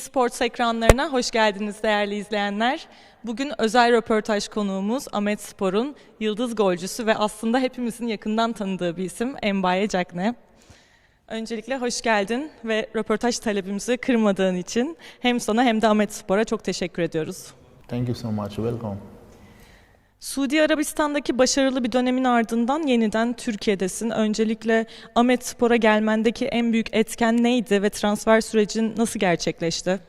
Sports ekranlarına hoş geldiniz değerli izleyenler. Bugün özel röportaj konuğumuz Ahmet Spor'un yıldız golcüsü ve aslında hepimizin yakından tanıdığı bir isim Embaye Cakne. Öncelikle hoş geldin ve röportaj talebimizi kırmadığın için hem sana hem de Ahmet Spor'a çok teşekkür ediyoruz. Thank you so much. Welcome. Suudi Arabistan'daki başarılı bir dönemin ardından yeniden Türkiye'desin. Öncelikle Ahmet Spor'a gelmendeki en büyük etken neydi ve transfer sürecin nasıl gerçekleşti?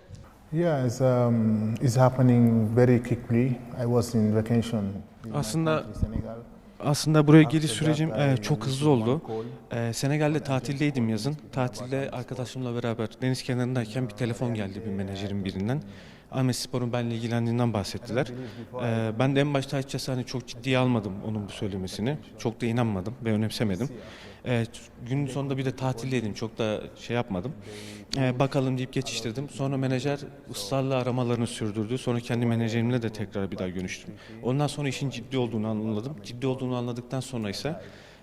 Yeah, it's, um, it's happening very quickly. I was in vacation. Aslında-. Aslında buraya geliş sürecim e, çok hızlı oldu. E, Senegal'de tatildeydim yazın. Tatilde arkadaşımla beraber deniz kenarındayken bir telefon geldi bir menajerin birinden. Ahmet Spor'un benimle ilgilendiğinden bahsettiler. E, ben de en başta açıkçası hani çok ciddiye almadım onun bu söylemesini. Çok da inanmadım ve önemsemedim. E, günün sonunda bir de tatildeydim. Çok da şey yapmadım. E, bakalım deyip geçiştirdim. Sonra menajer ısrarla aramalarını sürdürdü. Sonra kendi menajerimle de tekrar bir daha görüştüm. Ondan sonra işin ciddi olduğunu anladım. Ciddi olduğunu anladıktan sonra ise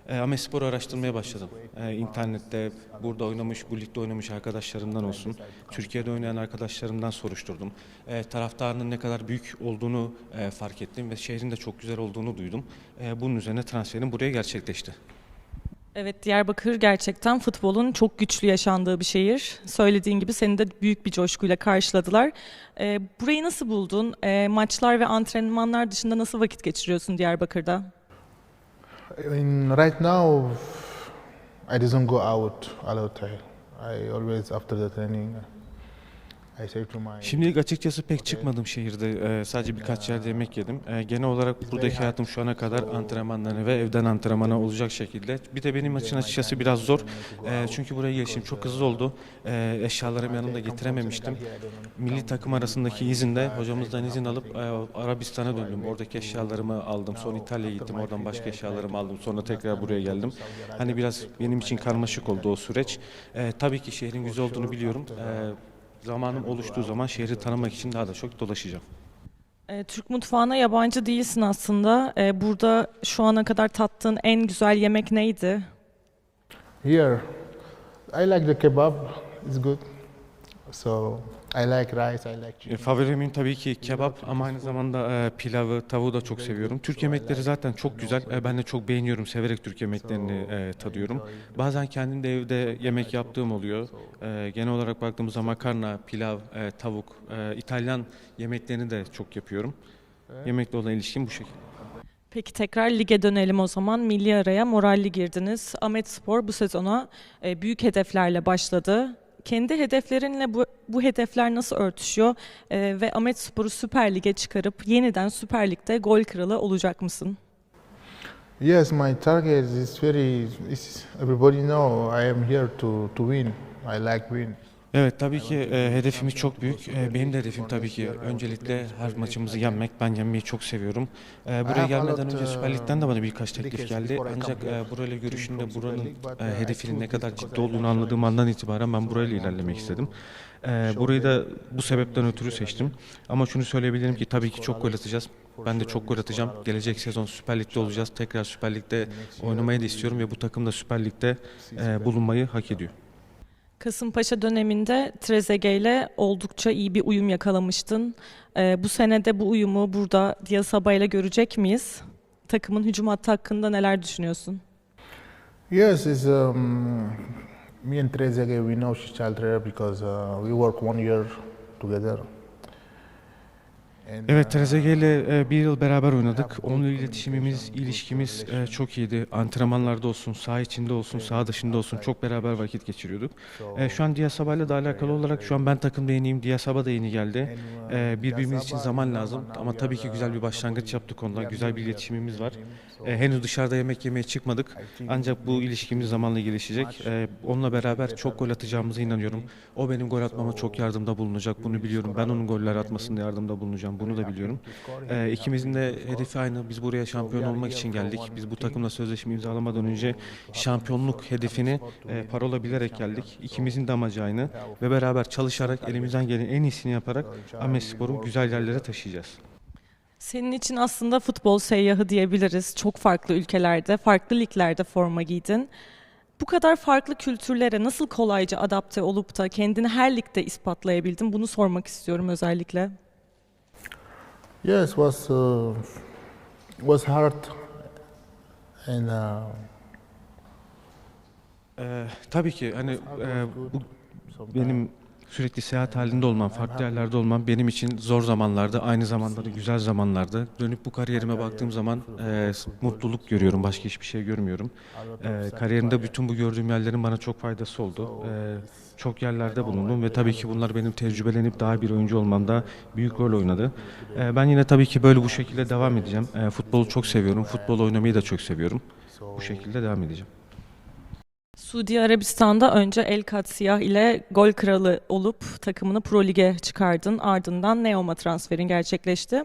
e, Ahmet Spor'u araştırmaya başladım. E, internette burada oynamış, bu ligde oynamış arkadaşlarımdan olsun, Türkiye'de oynayan arkadaşlarımdan soruşturdum. E, taraftarının ne kadar büyük olduğunu e, fark ettim ve şehrin de çok güzel olduğunu duydum. E, bunun üzerine transferim buraya gerçekleşti. Evet Diyarbakır gerçekten futbolun çok güçlü yaşandığı bir şehir. Söylediğin gibi seni de büyük bir coşkuyla karşıladılar. Ee, burayı nasıl buldun? Ee, maçlar ve antrenmanlar dışında nasıl vakit geçiriyorsun Diyarbakır'da? In, right now, I didn't go out a lot. I, always, after the training. Şimdilik açıkçası pek çıkmadım şehirde. Ee, sadece birkaç yerde yemek yedim. Ee, genel olarak buradaki hayatım şu ana kadar antrenmanlarını ve evden antrenmana olacak şekilde. Bir de benim için açıkçası biraz zor. Ee, çünkü buraya gelişim çok hızlı oldu. Ee, eşyalarımı yanımda getirememiştim. Milli takım arasındaki izinde hocamızdan izin alıp e, Arabistan'a döndüm. Oradaki eşyalarımı aldım. Sonra İtalya'ya gittim. Oradan başka eşyalarımı aldım. Sonra tekrar buraya geldim. Hani biraz benim için karmaşık oldu o süreç. Ee, tabii ki şehrin güzel olduğunu biliyorum. Ee, zamanım oluştuğu zaman şehri tanımak için daha da çok dolaşacağım. Ee, Türk mutfağına yabancı değilsin aslında. Ee, burada şu ana kadar tattığın en güzel yemek neydi? Here, I like the kebab. It's good. So, I like rice, I like E, chicken. favorimin tabii ki kebap ama aynı zamanda e, pilavı, tavuğu da çok seviyorum. Türk yemekleri zaten çok güzel. E, ben de çok beğeniyorum, severek Türk yemeklerini e, tadıyorum. Bazen kendim de evde yemek yaptığım oluyor. E, genel olarak baktığımızda makarna, pilav, e, tavuk, e, İtalyan yemeklerini de çok yapıyorum. Yemekle olan ilişkim bu şekilde. Peki tekrar lige dönelim o zaman. Milli araya moralli girdiniz. Ahmet Spor bu sezona e, büyük hedeflerle başladı. Kendi hedeflerinle bu, bu hedefler nasıl örtüşüyor? E, ve Ahmet Spor'u Süper Lig'e çıkarıp yeniden Süper Lig'de gol kralı olacak mısın? Yes, my target is very. Is, everybody know I am here to, to win. I like win. Evet tabii ki e, hedefimiz çok büyük. E, benim de hedefim tabii ki öncelikle her maçımızı yenmek. Ben yenmeyi çok seviyorum. E, buraya gelmeden önce Süper Lig'den de bana birkaç teklif geldi. Ancak e, burayla görüşümde buranın e, hedefinin ne kadar ciddi olduğunu anladığım andan itibaren ben burayla ilerlemek istedim. E, burayı da bu sebepten ötürü seçtim. Ama şunu söyleyebilirim ki tabii ki çok gol atacağız. Ben de çok gol atacağım. Gelecek sezon Süper Lig'de olacağız. Tekrar Süper Lig'de oynamayı da istiyorum ve bu takım da Süper Lig'de e, bulunmayı hak ediyor. Kasımpaşa döneminde Trezeguet ile oldukça iyi bir uyum yakalamıştın. E, bu sene de bu uyumu burada Diasaba ile görecek miyiz? Takımın hücum hattı hakkında neler düşünüyorsun? Yes, it's um, me and Trezeguet. We know each other because uh, we work one year together. Evet Trezeguet ile e, bir yıl beraber oynadık. Onunla iletişimimiz, ilişkimiz e, çok iyiydi. Antrenmanlarda olsun, saha içinde olsun, saha dışında olsun çok beraber vakit geçiriyorduk. E, Şu an Diasaba ile de alakalı olarak şu an ben takımda yeniyim. Diasaba da yeni geldi. E, Birbirimiz için zaman lazım ama tabii ki güzel bir başlangıç yaptık onunla. Güzel bir iletişimimiz var. E, Henüz dışarıda yemek yemeye çıkmadık. Ancak bu ilişkimiz zamanla gelişecek. E, Onunla beraber çok gol atacağımıza inanıyorum. O benim gol atmama çok yardımda bulunacak. Bunu biliyorum. Ben onun goller atmasında yardımda bulunacağım. Bunu da biliyorum. Ee, ikimizin de hedefi aynı. Biz buraya şampiyon olmak için geldik. Biz bu takımla sözleşme imzalamadan önce şampiyonluk hedefini e, parola bilerek geldik. İkimizin de amacı aynı. Ve beraber çalışarak, elimizden gelen en iyisini yaparak Ahmet Spor'u güzel yerlere taşıyacağız. Senin için aslında futbol seyyahı diyebiliriz. Çok farklı ülkelerde, farklı liglerde forma giydin. Bu kadar farklı kültürlere nasıl kolayca adapte olup da kendini her ligde ispatlayabildin? Bunu sormak istiyorum özellikle. Yes, was uh, was hard, and uh, Ee, tabii ki hani e, bu benim sürekli seyahat halinde olmam, farklı yerlerde olmam benim için zor zamanlarda, aynı zamanda da güzel zamanlarda. Dönüp bu kariyerime baktığım zaman e, mutluluk görüyorum, başka hiçbir şey görmüyorum. E, kariyerimde bütün bu gördüğüm yerlerin bana çok faydası oldu. E, çok yerlerde bulundum ve tabii ki bunlar benim tecrübelenip daha bir oyuncu olmamda büyük rol oynadı. E, ben yine tabii ki böyle bu şekilde devam edeceğim. E, futbolu çok seviyorum, futbol oynamayı da çok seviyorum. Bu şekilde devam edeceğim. Suudi Arabistan'da önce El Katsiyah ile gol kralı olup takımını Pro Lig'e çıkardın. Ardından Neom'a transferin gerçekleşti.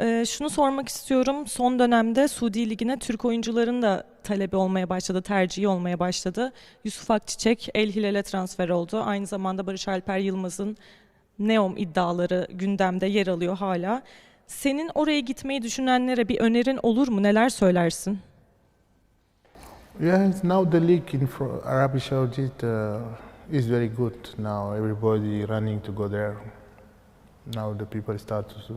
Ee, şunu sormak istiyorum. Son dönemde Suudi Ligi'ne Türk oyuncuların da talebi olmaya başladı, tercihi olmaya başladı. Yusuf Akçiçek El Hilal'e transfer oldu. Aynı zamanda Barış Alper Yılmaz'ın Neom iddiaları gündemde yer alıyor hala. Senin oraya gitmeyi düşünenlere bir önerin olur mu? Neler söylersin? Yes, now the league in Fro- Arabic Saudi uh, is very good. Now everybody running to go there. Now the people start to.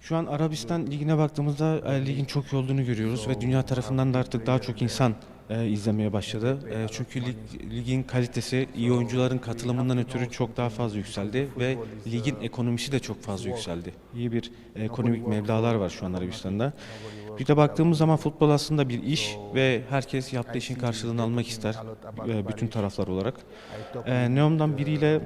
Şu an Arabistan ligine baktığımızda e, ligin çok iyi olduğunu görüyoruz ve dünya tarafından da artık daha çok insan e, izlemeye başladı. E, çünkü lig, ligin kalitesi iyi oyuncuların katılımından ötürü çok daha fazla yükseldi ve ligin ekonomisi de çok fazla yükseldi. İyi bir ekonomik meblalar var şu an Arabistan'da. Bir de baktığımız zaman futbol aslında bir iş ve herkes yaptığı işin karşılığını almak ister e, bütün taraflar olarak. E, Neom'dan biriyle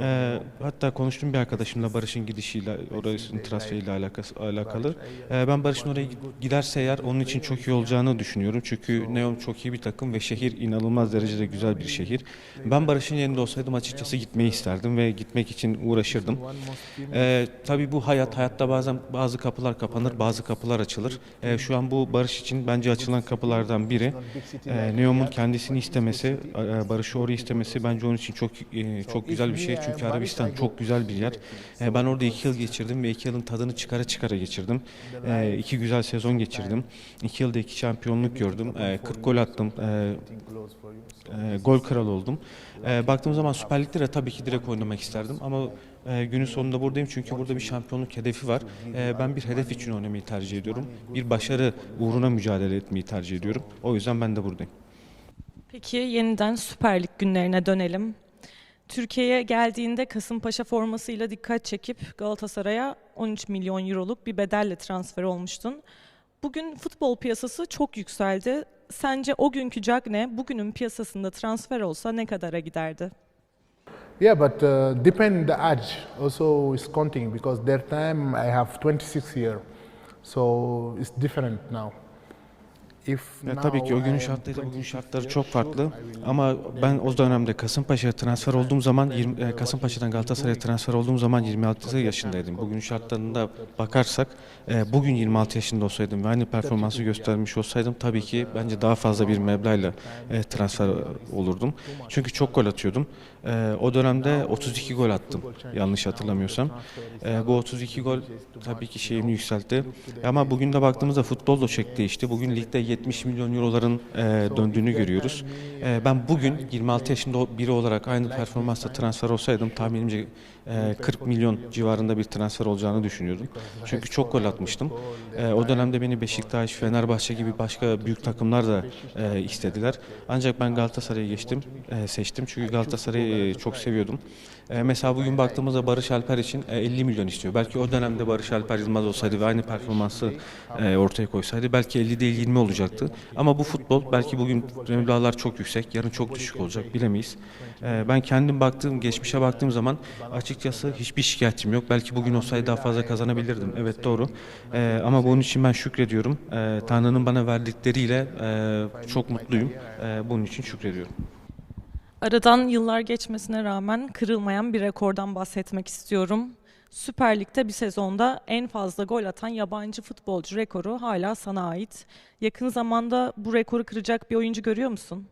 e, hatta konuştuğum bir arkadaşımla Barış'ın gidişiyle, orasının transferiyle alakası, alakalı. E, ben Barış'ın oraya gid- giderse eğer onun için çok iyi olacağını düşünüyorum. Çünkü Neom çok iyi bir takım ve şehir inanılmaz derecede güzel bir şehir. Ben Barış'ın yerinde olsaydım açıkçası gitmeyi isterdim ve gitmek için uğraşırdım. E, tabii bu hayat, hayatta bazen bazı kapılar kapanır, bazı kapılar açılır. E, şu an bu Barış için bence açılan kapılardan biri. E, Neom'un kendisini istemesi, e, Barış'ı oraya istemesi bence onun için çok e, çok güzel bir şey. Çünkü Arabistan çok güzel bir yer. E, ben orada iki yıl geçirdim ve iki yılın tadını çıkara çıkara geçirdim. E, iki güzel sezon geçirdim. İki yılda iki şampiyonluk gördüm. E, 40 gol attım. E, e, gol kralı oldum. E, baktığım zaman Süper Lig'de de tabii ki direkt oynamak isterdim ama e, günün sonunda buradayım çünkü burada bir şampiyonluk hedefi var. E, ben bir hedef için oynamayı tercih ediyorum. Bir başarı uğruna mücadele etmeyi tercih ediyorum. O yüzden ben de buradayım. Peki yeniden Süper Lig günlerine dönelim. Türkiye'ye geldiğinde Kasımpaşa formasıyla dikkat çekip Galatasaray'a 13 milyon euroluk bir bedelle transfer olmuştun. Bugün futbol piyasası çok yükseldi. Sence o günkü Cagne bugünün piyasasında transfer olsa ne kadara giderdi? Yeah, but uh, depend the age also is counting because their time I have 26 year, so it's different now. Ya tabii ki o günün am şartlarıyla bugün 26 şartları çok farklı. Ama ben o dönemde Kasımpaşa'ya transfer olduğum zaman 20, e, Kasımpaşa'dan Galatasaray'a transfer olduğum zaman 26 yaşındaydım. Bugün şartlarında bakarsak e, bugün 26 yaşında olsaydım ve aynı performansı göstermiş olsaydım tabii ki bence daha fazla bir meblağla e, transfer olurdum. Çünkü çok gol atıyordum. E, o dönemde 32 gol attım yanlış hatırlamıyorsam. E, bu 32 gol tabii ki şeyimi yükseltti. Ama bugün de baktığımızda futbol da çok değişti. Bugün ligde 70 milyon euroların e, döndüğünü görüyoruz. E, ben bugün 26 yaşında biri olarak aynı performansla transfer olsaydım tahminimce e, 40 milyon civarında bir transfer olacağını düşünüyordum. Çünkü çok gol atmıştım. E, o dönemde beni Beşiktaş, Fenerbahçe gibi başka büyük takımlar da e, istediler. Ancak ben Galatasaray'ı geçtim, e, seçtim. Çünkü Galatasaray'ı e, çok seviyordum. E, mesela bugün baktığımızda Barış Alper için e, 50 milyon istiyor. Belki o dönemde Barış Alper Yılmaz olsaydı ve aynı performansı e, ortaya koysaydı belki 50 değil 20 olacaktı. Ama bu futbol belki bugün meblağlar çok yüksek, yarın çok düşük olacak bilemeyiz. E, ben kendim baktığım, geçmişe baktığım zaman açıkçası hiçbir şikayetim yok. Belki bugün olsaydı daha fazla kazanabilirdim. Evet doğru. E, ama bunun için ben şükrediyorum. E, Tanrı'nın bana verdikleriyle e, çok mutluyum. Bunun için şükrediyorum. Aradan yıllar geçmesine rağmen kırılmayan bir rekordan bahsetmek istiyorum. Süper Lig'de bir sezonda en fazla gol atan yabancı futbolcu rekoru hala sana ait. Yakın zamanda bu rekoru kıracak bir oyuncu görüyor musun?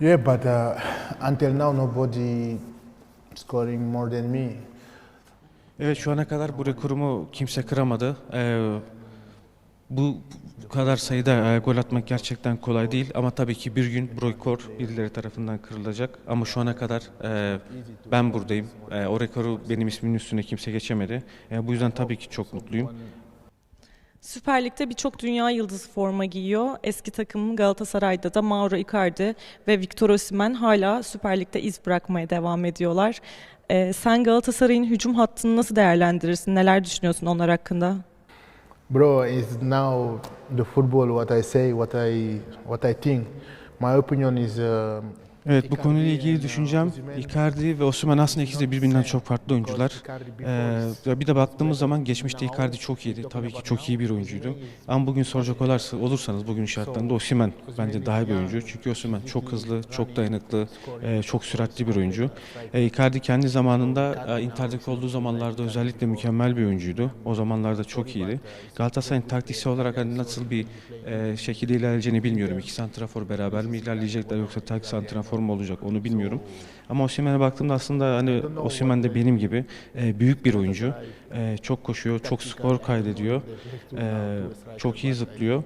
Yeah, but uh, until now nobody scoring more than me. Evet şu ana kadar bu rekorumu kimse kıramadı. Ee, Bu kadar sayıda e, gol atmak gerçekten kolay değil ama tabii ki bir gün bu rekor birileri tarafından kırılacak. Ama şu ana kadar e, ben buradayım. E, o rekoru benim ismimin üstüne kimse geçemedi. E, bu yüzden tabii ki çok mutluyum. Süper Lig'de birçok dünya yıldızı forma giyiyor. Eski takımım Galatasaray'da da Mauro Icardi ve Victor Osimhen hala Süper Lig'de iz bırakmaya devam ediyorlar. Ee, sen Galatasaray'ın hücum hattını nasıl değerlendirirsin? Neler düşünüyorsun onlar hakkında? Bro, it's now the football. What I say, what I what I think. My opinion is. Uh, Evet bu konuyla ilgili düşüncem Icardi ve Osimhen aslında ikisi de birbirinden çok farklı oyuncular. Ee, bir de baktığımız zaman geçmişte Icardi çok iyiydi. Tabii ki çok iyi bir oyuncuydu. Ama bugün soracak olarsa, olursanız bugün şartlarında Osimhen bence daha iyi bir oyuncu. Çünkü Osimhen çok hızlı, çok dayanıklı, e, çok süratli bir oyuncu. E, Icardi kendi zamanında e, Inter'deki olduğu zamanlarda özellikle mükemmel bir oyuncuydu. O zamanlarda çok iyiydi. Galatasaray'ın taktiksel olarak hani nasıl bir e, şekilde ilerleyeceğini bilmiyorum. İki santrafor beraber mi ilerleyecekler yoksa tek santrafor mu olacak onu bilmiyorum. Ama Osimhen'e baktığımda aslında hani Osimhen de benim gibi e, büyük bir oyuncu. E, çok koşuyor, çok skor kaydediyor. E, çok iyi zıplıyor.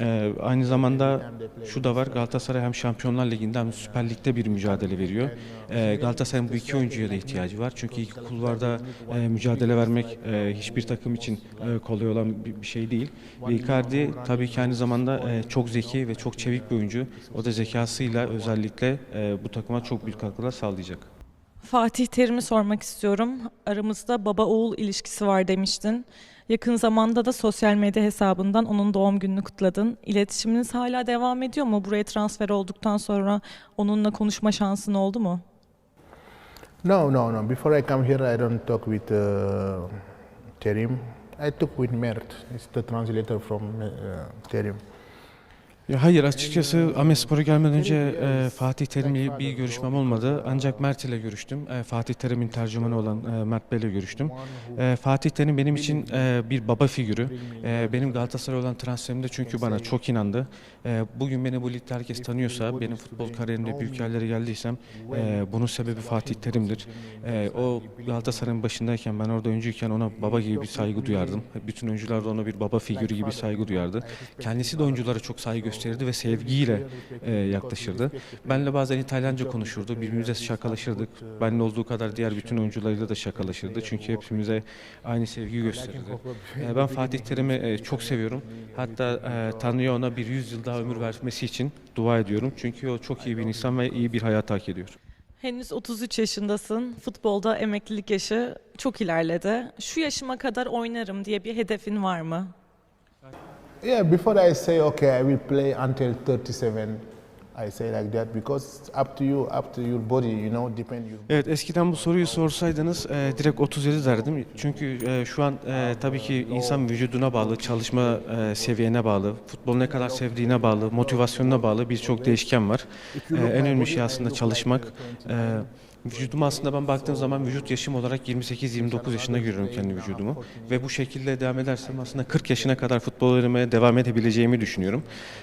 E, aynı zamanda şu da var Galatasaray hem Şampiyonlar Ligi'nde hem Süper Lig'de bir mücadele veriyor. E, Galatasaray'ın bu iki oyuncuya da ihtiyacı var. Çünkü iki kulvarda e, mücadele vermek e, hiçbir takım için e, kolay olan bir, bir şey değil. Ve Icardi tabii ki aynı zamanda e, çok zeki ve çok çevik bir oyuncu. O da zekasıyla özellikle e, bu takıma çok büyük katkılar sağlayacak. Fatih Terim'i sormak istiyorum. Aramızda baba oğul ilişkisi var demiştin. Yakın zamanda da sosyal medya hesabından onun doğum gününü kutladın. İletişiminiz hala devam ediyor mu? Buraya transfer olduktan sonra onunla konuşma şansın oldu mu? no, no, no. Before I come here, I don't talk with uh, Terim. I talk with Mert. It's the translator from uh, Terim. Ya hayır açıkçası Amespor'a gelmeden önce e, Fatih Terim'le bir görüşmem olmadı. Ancak Mert ile görüştüm. E, Fatih Terim'in tercümanı olan e, Mert Bey ile görüştüm. E, Fatih Terim benim için e, bir baba figürü. E, benim Galatasaray olan transferimde çünkü bana çok inandı. E, bugün beni bu ligde herkes tanıyorsa, benim futbol kariyerimde büyük yerlere geldiysem e, bunun sebebi Fatih Terim'dir. E, o Galatasaray'ın başındayken ben orada oyuncuyken ona baba gibi bir saygı duyardım. Bütün oyuncular da ona bir baba figürü gibi saygı duyardı. Kendisi de oyunculara çok saygı gösterirdi ve sevgiyle e, yaklaşırdı. Benle bazen İtalyanca konuşurdu, birbirimize şakalaşırdık. Benle olduğu kadar diğer bütün oyuncularıyla da şakalaşırdı. Çünkü hepimize aynı sevgi gösterirdi. E, ben Fatih Terim'i e, çok seviyorum. Hatta e, Tanrı'ya ona bir yüz yıl daha ömür vermesi için dua ediyorum. Çünkü o çok iyi bir insan ve iyi bir hayat hak ediyor. Henüz 33 yaşındasın. Futbolda emeklilik yaşı çok ilerledi. Şu yaşıma kadar oynarım diye bir hedefin var mı? Yeah, before I say okay, I will play until 37. I say like that because it's up to you, up to your body, you know, depend your. Evet eskiden bu soruyu sorsaydınız e, direkt 37 derdim. Çünkü e, şu an e, tabii ki insan vücuduna bağlı, çalışma e, seviyene bağlı, futbol ne kadar sevdiğine bağlı, motivasyonuna bağlı birçok değişken var. E, en önemli şey aslında çalışmak. E, Vücuduma aslında ben baktığım zaman vücut yaşım olarak 28-29 yaşında görüyorum kendi vücudumu. Ve bu şekilde devam edersem aslında 40 yaşına kadar futbol oynamaya devam edebileceğimi düşünüyorum.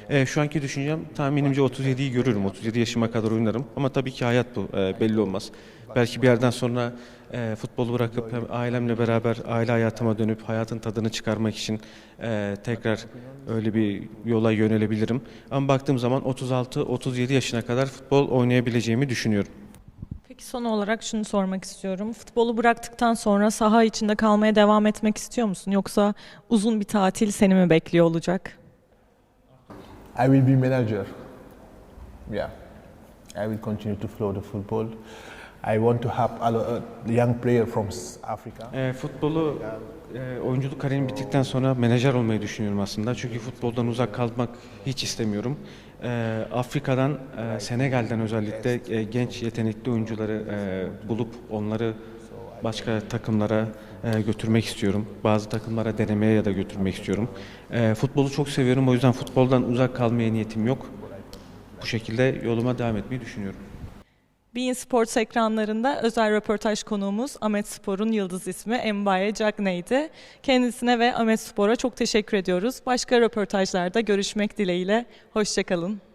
E, şu anki düşüncem tahminimce 37'yi görürüm. 37 yaşıma kadar oynarım. Ama tabii ki hayat bu. e, belli olmaz. Belki bir yerden sonra e, futbolu bırakıp hem ailemle beraber aile hayatıma dönüp hayatın tadını çıkarmak için e, tekrar öyle bir yola yönelebilirim. Ama baktığım zaman 36-37 yaşına kadar futbol oynayabileceğimi düşünüyorum. Peki son olarak şunu sormak istiyorum. Futbolu bıraktıktan sonra saha içinde kalmaya devam etmek istiyor musun? Yoksa uzun bir tatil seni mi bekliyor olacak? I will be manager. Yeah, I will continue to flow the football. I want to have a young player from Africa. E, futbolu e, oyunculuk kariyerim bittikten sonra menajer olmayı düşünüyorum aslında. Çünkü futboldan uzak kalmak hiç istemiyorum. E, Afrika'dan, e, Senegal'den özellikle e, genç yetenekli oyuncuları e, bulup onları başka takımlara e, götürmek istiyorum. Bazı takımlara denemeye ya da götürmek istiyorum. E, futbolu çok seviyorum o yüzden futboldan uzak kalmaya niyetim yok. Bu şekilde yoluma devam etmeyi düşünüyorum. Bein Sports ekranlarında özel röportaj konuğumuz Ahmet Spor'un yıldız ismi Mbaye Cagney'di. Kendisine ve Ahmet Spor'a çok teşekkür ediyoruz. Başka röportajlarda görüşmek dileğiyle. Hoşçakalın.